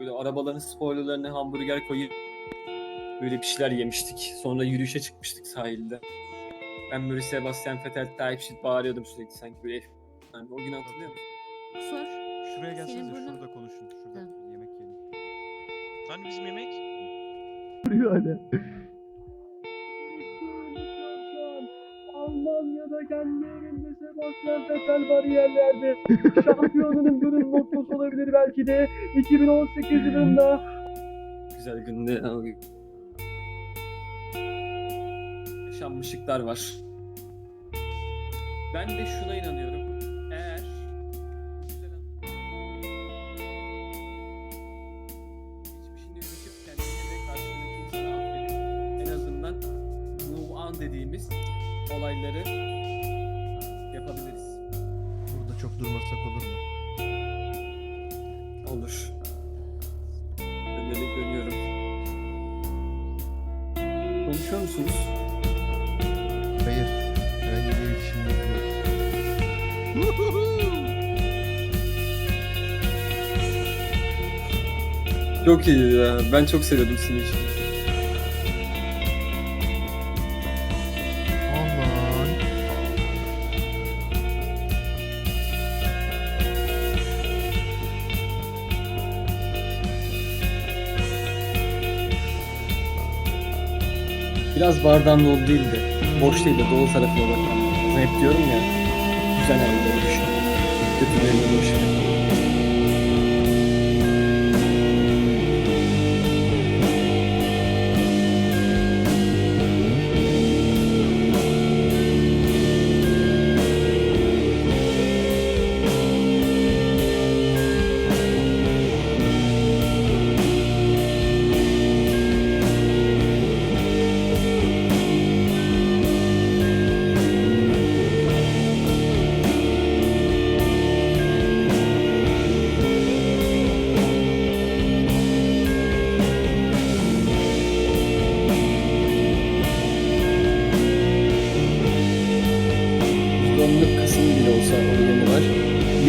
Böyle arabaların spoilerlarına hamburger koyup böyle bir şeyler yemiştik. Sonra yürüyüşe çıkmıştık sahilde. Ben böyle Sebastian Vettel type shit bağırıyordum sürekli sanki böyle yani o gün hatırlıyor musun? Kusur. Şuraya gelsenize burnun- şurada konuşun. Şurada yemek yiyelim. Hani bizim yemek? Almanya'da kendi evinde Sebastian Vettel bariyerlerde şampiyonunun gönül mottosu olabilir belki de 2018 yılında Güzel günde yaşanmışlıklar var. Ben de şuna inanıyorum. Eğer geçmişini yüzleşip kendini ve karşındaki insanı affedip en azından move on dediğimiz olayları yapabiliriz. Burada çok durmasak olur mu? Olur. Dönelim dönüyorum. Konuşuyor musunuz? Hayır. Herhangi bir iletişimimiz yok. Çok iyi ya. Ben çok seviyordum Snitch. Aman. Biraz bardağın dolu değil de, boş değil de dolu tarafına bakalım. Ben hep diyorum ya, güzel anları düşün. Kötülerini boş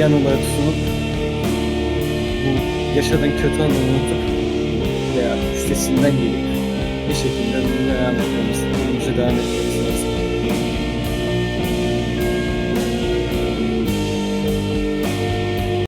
Yan olarak sunup bu yaşadığın kötü anı unutup veya üstesinden gelip bir şekilde devam etmemiz, devam etmemiz lazım.